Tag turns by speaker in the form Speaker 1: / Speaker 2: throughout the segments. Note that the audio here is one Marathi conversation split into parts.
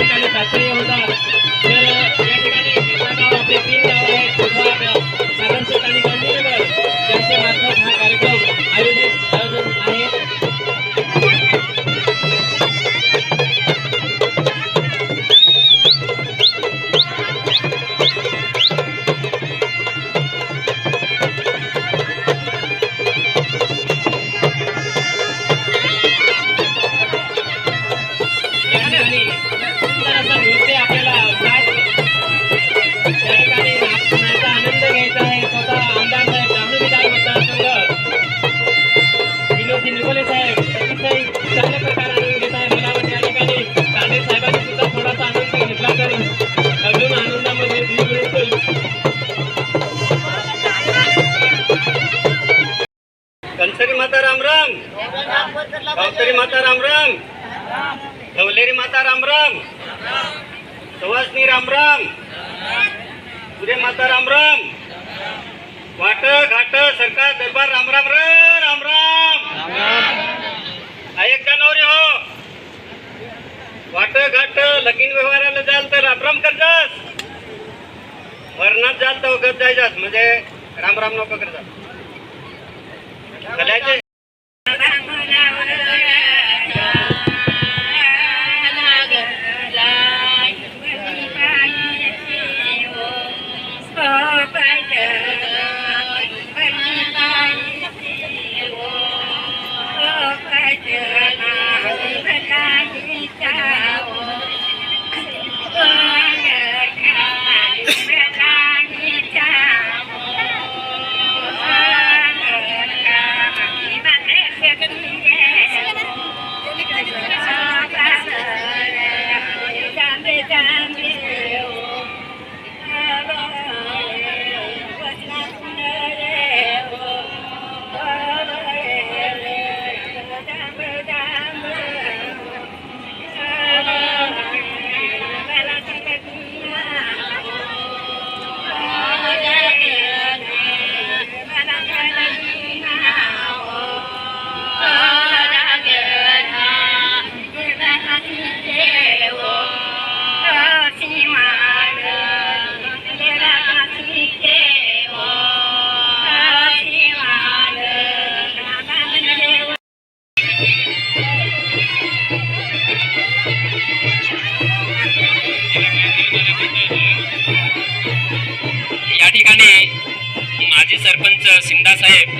Speaker 1: ठिकाणी शास्त्रीय होता. तर या ठिकाणी
Speaker 2: धवलेरी माता राम राम. सवासनी राम राम. उदय माता राम राम. वाट घाट सरकार दरबार राम राम र राम राम. ऐक नवरे हो. वाट घाट लगीन व्यवहाराला जाल तर राम राम करतास वरणात जाल तर उगत जायचास म्हणजे राम राम नको करतात कल्याचे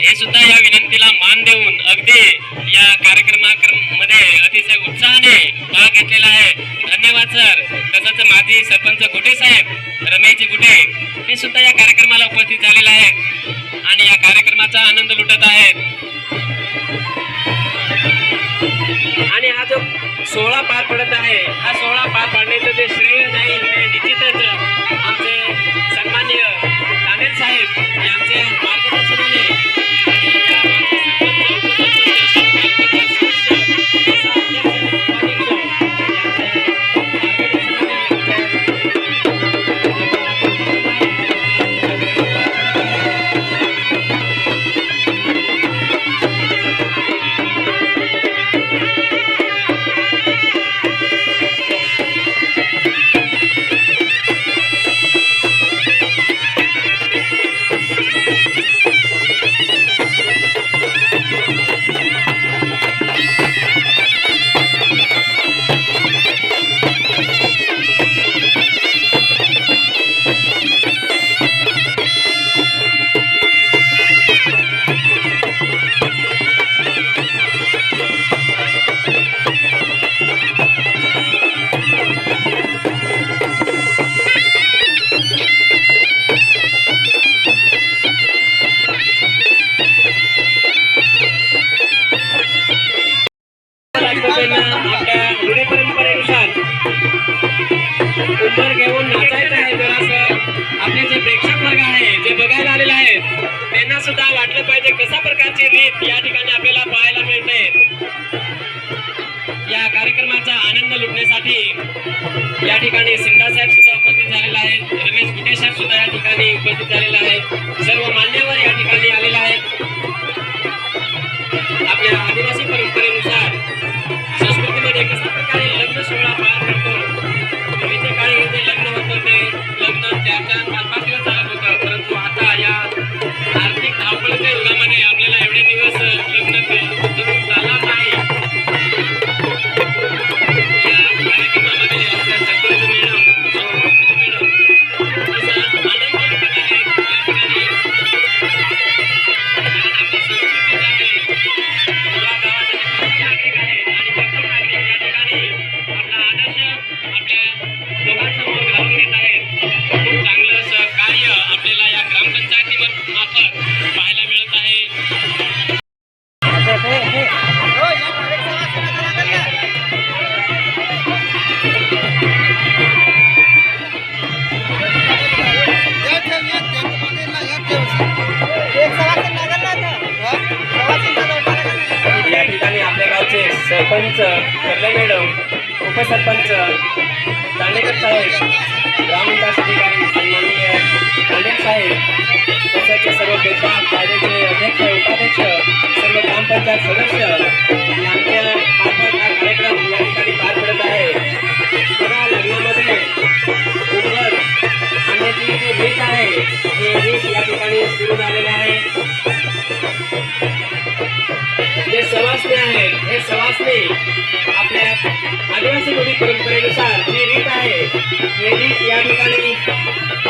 Speaker 1: हे सुद्धा या विनंतीला मान देऊन अगदी या कार्यक्रमामध्ये अतिशय उत्साहाने भाग घेतलेला आहे. धन्यवाद सर. तसंच माजी सरपंच गुटे साहेब रमेशजी गुटे हे सुद्धा या कार्यक्रमाला उपस्थित झालेले आहेत आणि या कार्यक्रमाचा आनंद लुटत आहेत. आणि हा जो सोहळा पार पडत आहे हा सोहळा पार पाडण्याचं जे उपसरपंच दांडेकर साहेब ग्रामविकास अधिकारी सन्माननीय दांडे साहेब तसेच सर्व पेशा कायद्याचे अध्यक्ष उपाध्यक्ष सर्व ग्रामपंचायत सदस्य हा कार्यक्रम या ठिकाणी पार पडत आहे. बघा लग्नामध्ये आणण्याची जी रीत आहे ही रीत या ठिकाणी सुरू झालेली आदिवासी रूढी परंपरेनुसार ही रीत आहे. ही रीत या ठिकाणी.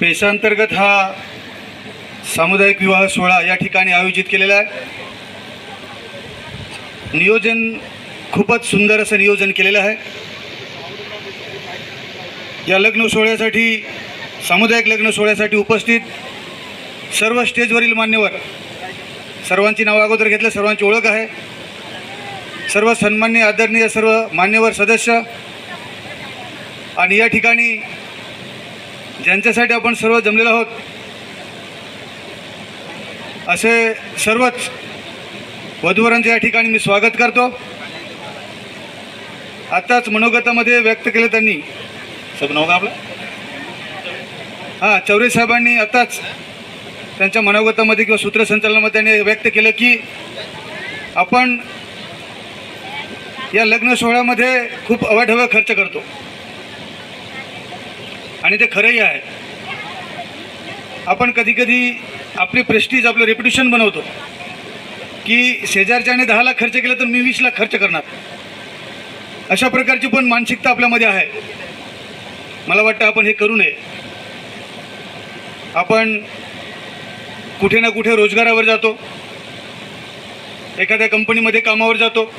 Speaker 3: पेशांतर्गत हा सामुदायिक विवाह सोहळा या ठिकाणी आयोजित केलेला आहे. नियोजन खूपच सुंदर असं नियोजन केलेलं आहे. या लग्न सोहळ्यासाठी सामुदायिक लग्न सोहळ्यासाठी उपस्थित सर्व स्टेजवरील मान्यवर सर्वांची नावं अगोदर घेतलं सर्वांची ओळख आहे. सर्व सन्मान्य आदरणीय सर्व मान्यवर सदस्य. आणि या ठिकाणी ज्यांच्यासाठी आपण सर्व जमलेलो आहोत असे सर्वच वधूवरांचे या ठिकाणी मी स्वागत करतो. आत्ताच मनोगतामध्ये व्यक्त केलं त्यांनी. सब नाव का आपलं? हां चौरे साहेबांनी आत्ताच त्यांच्या मनोगतामध्ये किंवा सूत्रसंचालनामध्ये त्यांनी व्यक्त केलं की आपण या लग्न सोहळ्यामध्ये खूप अवाढव्य खर्च करतो. आणि ते खरंही आहे. आपण कधीकधी आपली प्रेस्टीज आपलं रेप्युटेशन बनवतो. की शेजारच्याने दहा लाख खर्च केला तर मी वीस लाख खर्च करणार. अशा प्रकारची पण मानसिकता आपल्यामध्ये आहे. मला वाटतं आपण हे करू नये. आपण कुठे ना कुठे रोजगारावर जातो. एखाद्या कंपनीमध्ये कामावर जातो.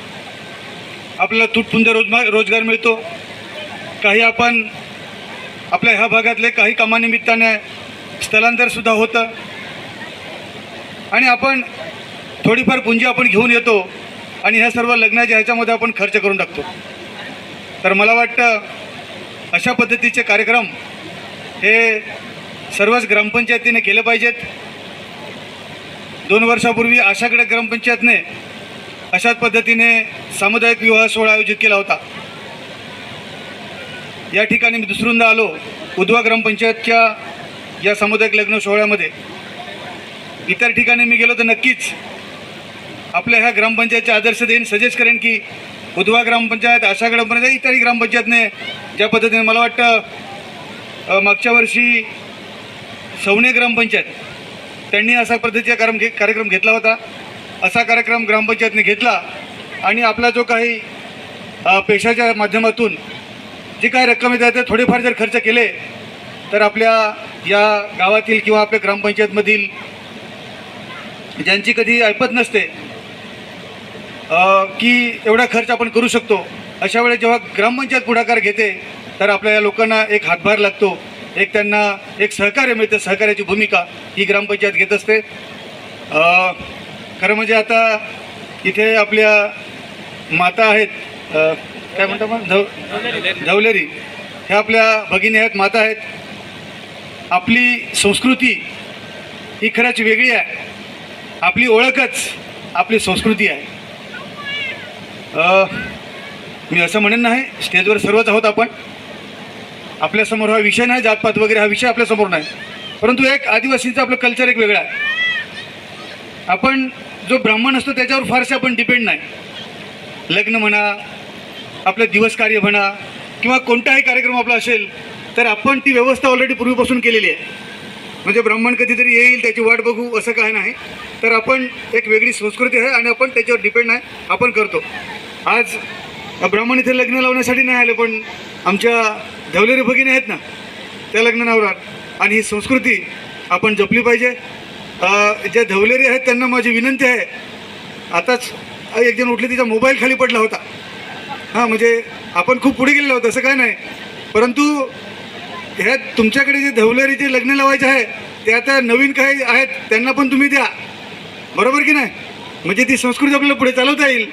Speaker 3: आपल्याला तुटपुंजा रोजमा रोजगार मिळतो. काही आपण आपल्या ह्या भागातले काही कामानिमित्ताने स्थलांतरसुद्धा होतं. आणि आपण थोडीफार पुंजी आपण घेऊन येतो आणि ह्या सर्व लग्नाच्या ह्याच्यामध्ये आपण खर्च करून टाकतो. तर मला वाटतं अशा पद्धतीचे कार्यक्रम हे सर्वच ग्रामपंचायतीने केले पाहिजेत. दोन वर्षापूर्वी आशाकडे ग्रामपंचायतने अशाच पद्धतीने सामुदायिक विवाह सोहळा आयोजित केला होता. या ठिकाणी मी दुसऱ्यांदा आलो उद्वा ग्रामपंचायतच्या या सामुदायिक लग्न सोहळ्यामध्ये. इतर ठिकाणी मी गेलो तर नक्कीच आपल्या ह्या ग्रामपंचायतचे आदर्श देईन. सजेस्ट करेन की उद्वा ग्रामपंचायत आशा ग्रामपंचायत इतरही ग्रामपंचायतने ज्या पद्धतीने मला वाटतं मागच्या वर्षी सवणे ग्रामपंचायत त्यांनी असा पद्धतीचा कार्यक्रम घे कार्यक्रम घेतला होता. असा कार्यक्रम ग्रामपंचायतने घेतला आणि आपला जो काही पेशाच्या माध्यमातून जी काही रक्कम येते ते थोडेफार जर खर्च केले तर आपल्या या गावातील किंवा आपल्या ग्रामपंचायतमधील ज्यांची कधी ऐपत नसते की एवढा खर्च आपण करू शकतो अशा वेळेस जेव्हा ग्रामपंचायत पुढाकार घेते तर आपल्या या लोकांना एक हातभार लागतो एक त्यांना एक सहकार्य मिळतं सहकार्याची भूमिका ही ग्रामपंचायत घेत असते. खरं म्हणजे आता इथे आपल्या माता आहेत काय म्हणतो मग धव धवलेरी ह्या आपल्या भगिनी आहेत माता आहेत. आपली संस्कृती ही खरंच वेगळी आहे. आपली ओळखच आपली संस्कृती आहे. मी असं म्हणेन नाही स्टेजवर सर्वच आहोत आपण. आपल्यासमोर हा विषय नाही जातपात वगैरे हा विषय आपल्यासमोर नाही. परंतु एक आदिवासींचं आपलं कल्चर एक वेगळं आहे. आपण जो ब्राह्मण असतो त्याच्यावर फारसे आपण डिपेंड नाही. लग्न म्हणा आपलं दिवस कार्य म्हणा किंवा कोणताही कार्यक्रम आपला असेल तर आपण ती व्यवस्था ऑलरेडी पूर्वीपासून केलेली आहे. म्हणजे ब्राह्मण कधीतरी येईल त्याची वाट बघू असं काय नाही. तर आपण एक वेगळी संस्कृती आहे आणि आपण त्याच्यावर डिपेंड आहे आपण करतो. आज ब्राह्मण इथे लग्न लावण्यासाठी नाही आले पण आमच्या धवलेरी भगिनी आहेत ना त्या लग्न लावणार आणि ही संस्कृती आपण जपली पाहिजे. ज्या धवलेरी आहेत त्यांना माझी विनंती आहे. आताच एक जण उठले तिचा मोबाईल खाली पडला होता. हां म्हणजे आपण खूप पुढे गेलेलो आहोत असं काय नाही. परंतु ह्या तुमच्याकडे जे धवलेरी जे लग्न लावायचे आहे ते आता नवीन काही आहेत त्यांना पण तुम्ही द्या. बरोबर की नाही? म्हणजे ती संस्कृती आपल्याला पुढे चालवता येईल.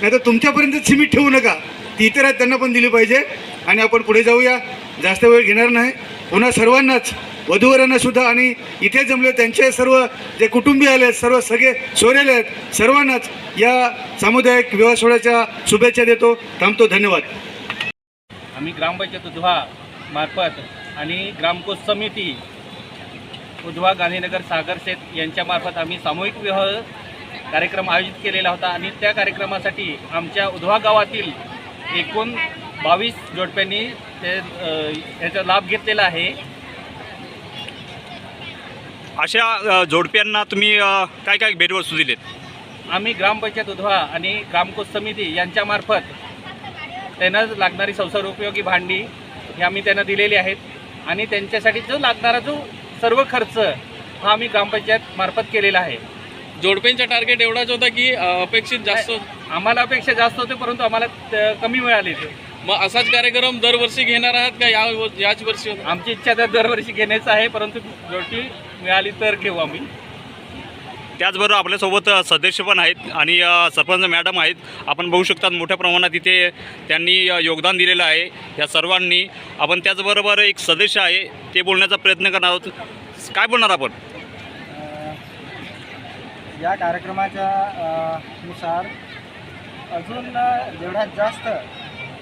Speaker 3: नाही तर तुमच्यापर्यंत सीमित ठेवू नका. ती इतर आहेत त्यांना पण दिली पाहिजे. आणि आपण पुढे जाऊया. जास्त वेळ घेणार नाही. पुन्हा सर्वांनाच वधूवरांना सुद्धा आणि इथे जमले त्यांचे सर्व जे कुटुंबीय आले आहेत सर्व सगळे सोयरेले आहेत सर्वांनाच या सामुदायिक विवाह सोहळ्याच्या शुभेच्छा देतो. थांबतो धन्यवाद.
Speaker 4: आम्ही ग्रामपंचायत उद्वा मार्फत आणि ग्रामकोच समिती उद्वा गांधीनगर सागर शेत यांच्यामार्फत आम्ही सामूहिक विवाह कार्यक्रम आयोजित केलेला होता आणि त्या कार्यक्रमासाठी आमच्या उधवा गावातील एकूण बावीस जोडप्यांनी ते याचा लाभ घेतलेला आहे.
Speaker 5: अशा जोडप्यांना तुम्ही काय काय भेटवस्तू दिलेत?
Speaker 4: आम्ही ग्रामपंचायत उधवा आणि ग्रामकोच समिती यांच्यामार्फत त्यांना लागणारी संसार उपयोगी भांडी हे आम्ही त्यांना दिलेली आहेत. आणि त्यांच्यासाठी जो लागणारा जो सर्व खर्च हा आम्ही ग्रामपंचायत मार्फत केलेला आहे.
Speaker 6: जोडप्यांचा टार्गेट एवढाच होता की अपेक्षित जास्त
Speaker 4: आम्हाला अपेक्षा जास्त होते परंतु आम्हाला कमी मिळाले ते.
Speaker 6: मग असाच कार्यक्रम दरवर्षी घेणार आहात का? या याच वर्षी?
Speaker 4: आमची इच्छा तर दरवर्षी घेण्याचं आहे परंतु जोडपी मिळाली तर घेऊ आम्ही
Speaker 5: त्याचबरोबर आपल्यासोबत सदस्य पण आहेत आणि सरपंच मॅडम आहेत. आपण बघू शकतात मोठ्या प्रमाणात इथे त्यांनी योगदान दिलेलं आहे या सर्वांनी. आपण त्याचबरोबर एक सदस्य आहे ते बोलण्याचा प्रयत्न करणार आहोत. काय बोलणार आपण?
Speaker 7: या कार्यक्रमाच्या नुसार अजून जेवढ्यात जास्त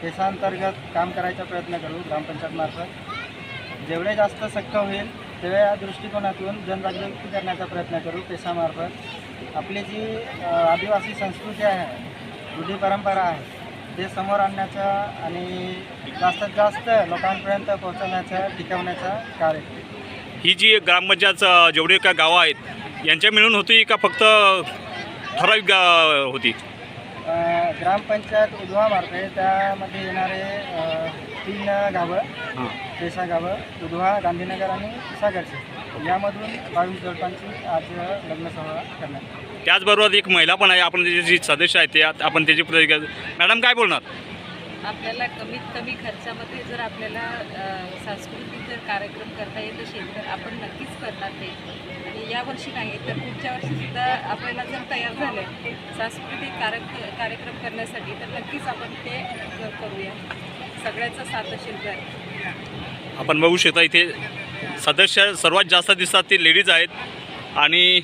Speaker 7: देशांतर्गत काम करायचा प्रयत्न करू ग्रामपंचायतमार्फत जेवढे जास्त शक्य होईल तेवढ्या या दृष्टिकोनातून जनजागृती करण्याचा प्रयत्न करू पेशामार्फत आपली जी आदिवासी संस्कृती आहे रूढी परंपरा आहे ते समोर आणण्याचा आणि जास्तीत जास्त लोकांपर्यंत पोहोचवण्याचा टिकवण्याचा कार्य करू
Speaker 5: ही जी ग्रामपंचायत जेवढे का गावं आहेत यांच्या मिळून होती का फक्त ठराविक गा होती?
Speaker 7: ग्रामपंचायत उधवामार्फे त्यामध्ये येणारे तीन गावं
Speaker 5: हां.
Speaker 7: पेशा गावं उधवा गांधीनगर आणि सागरचे. यामधून बावीस जोडपांची आज लग्न सोहळा करण्यात.
Speaker 5: त्याचबरोबर एक महिला पण आहे आपण त्याचे जी सदस्य आहेत ते आत- आपण त्याची प्रतिक्रिया मॅडम काय बोलणार?
Speaker 8: आपल्याला कमीत कमी खर्चामध्ये जर आपल्याला अ, सांस्कृतिक जर कार्यक्रम करता येत असेल तर आपण नक्कीच करणार ते. आणि यावर्षी नाही तर पुढच्या वर्षी सुद्धा आपल्याला जर तयार झालं सांस्कृतिक कार्यक कार्यक्रम करण्यासाठी तर नक्कीच आपण ते क- करूया. सगळ्याचा साथ असेल तर.
Speaker 5: आपण बघू शकता इथे सदस्य सर्वात जास्त दिसतात ते लेडीज आहेत. आणि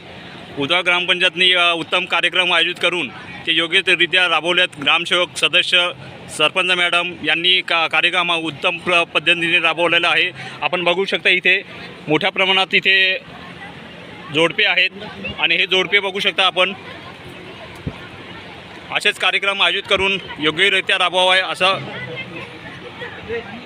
Speaker 5: उद्या ग्रामपंचायतनी उत्तम कार्यक्रम आयोजित करून ते योग्यरित्या राबवल्यात. ग्रामसेवक सदस्य सरपंच मॅडम यांनी का कार्यक्रम हा उत्तम प्र पद्धतीने राबवलेला आहे. आपण बघू शकता इथे मोठ्या प्रमाणात इथे जोडपे आहेत. आणि हे जोडपे बघू शकता आपण. असेच कार्यक्रम आयोजित करून योग्यरित्या राबवावे असं Good.